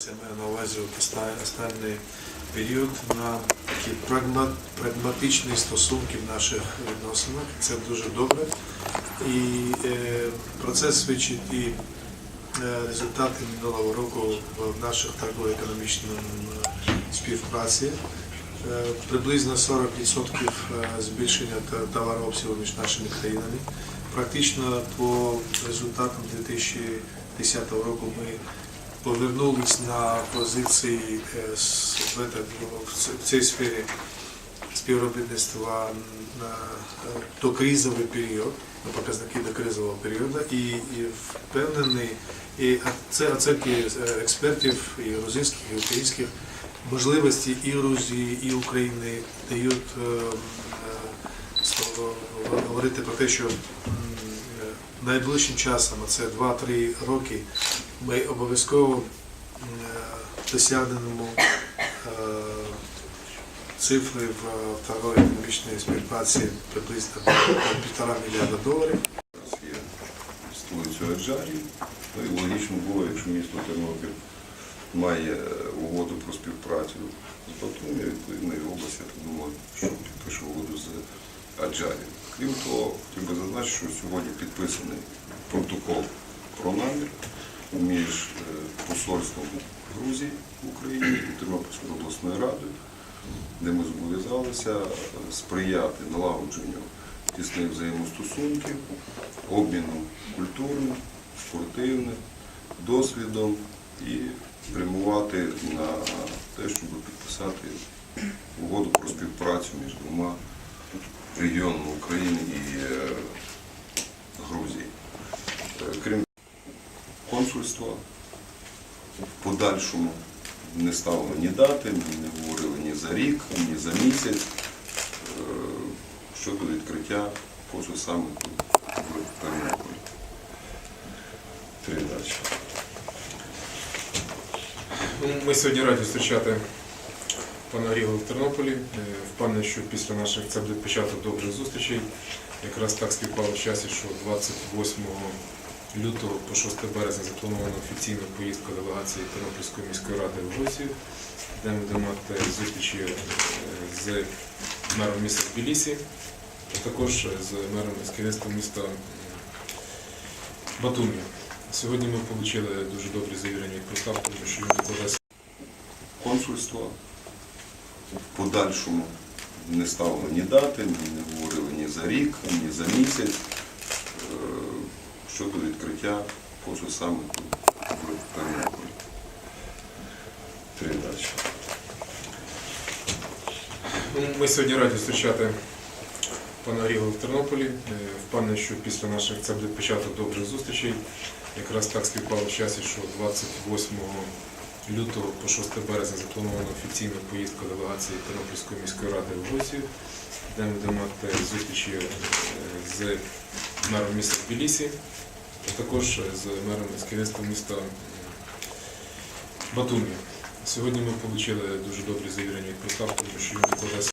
Це маю на увазі останній період на такі прагма- прагматичні стосунки в наших відносинах. Це дуже добре. І е, про це свідчить і е, результати минулого року в наших торгово-економічній е, співпраці. Приблизно 40% е, збільшення товарообсягу між нашими країнами. Практично по результатам 2010 року ми повернулись на позиції е, в, этот- в цій сфері співробітництва на е, докризовий період, на показники до кризового періоду, і, і впевнений, і це оцінки е, експертів і грузинських, і українських можливості і Грузії, і України дають говорити про те, що найближчим часом, а це 2-3 роки, ми обов'язково е, досягнемо е, цифри в торгово-економічній співпраці приблизно півтора мільярда доларів. Столицю Аджарії. Ну і логічно було, якщо місто Тернопіль має е, угоду про співпрацю з Батумі, відповідно і область, я так думаю, що підпише угоду з Аджарією. Крім того, хотів би зазначити, що сьогодні підписаний протокол про намір між е, посольством Грузії в Україні і Тернопільською обласною радою, де ми зобов'язалися е, сприяти налагодженню тісних взаємостосунків, обміну культурним, спортивним, досвідом і спрямувати на те, щоб підписати угоду про співпрацю між двома регіонами України і е, Грузії. Е, Крім консульства, подальшому не ставили ні дати, не говорили ні за рік, ні за місяць е, щодо відкриття позу саміту в Тернополі. Передача. Ну, Ми сьогодні раді зустрічати пана Грігова в Тернополі. Е, Впевнений, що після наших це буде початок добрих зустрічей. Якраз так співпало в часі, що 28 лютого по 6 березня запланована офіційна поїздка делегації Тернопільської міської ради в Грузію, де ми будемо мати зустрічі е, з мером міста Тбілісі, а також з мером з керівництвом міста Батумі. Сьогодні ми отримали дуже добрі завірення від Проставки, тому що він викладає Консульства в подальшому не ставили ні дати, не говорили ні за рік, ні за місяць е, щодо відкриття позу саміту в Тернополі. Передача. Ми сьогодні раді зустрічати пана Грігова в Тернополі. Е, Впевнений, що після наших це буде початок добрих зустрічей. Якраз так співпало в часі, що 28 лютого по 6 березня запланована офіційна поїздка делегації Тернопільської міської ради в Грузію, де ми будемо мати зустрічі е, з мером міста Тбілісі, також з мером з керівництвом міста Батумі. Сьогодні ми отримали дуже добрі завірення від Проставки, тому що він викладає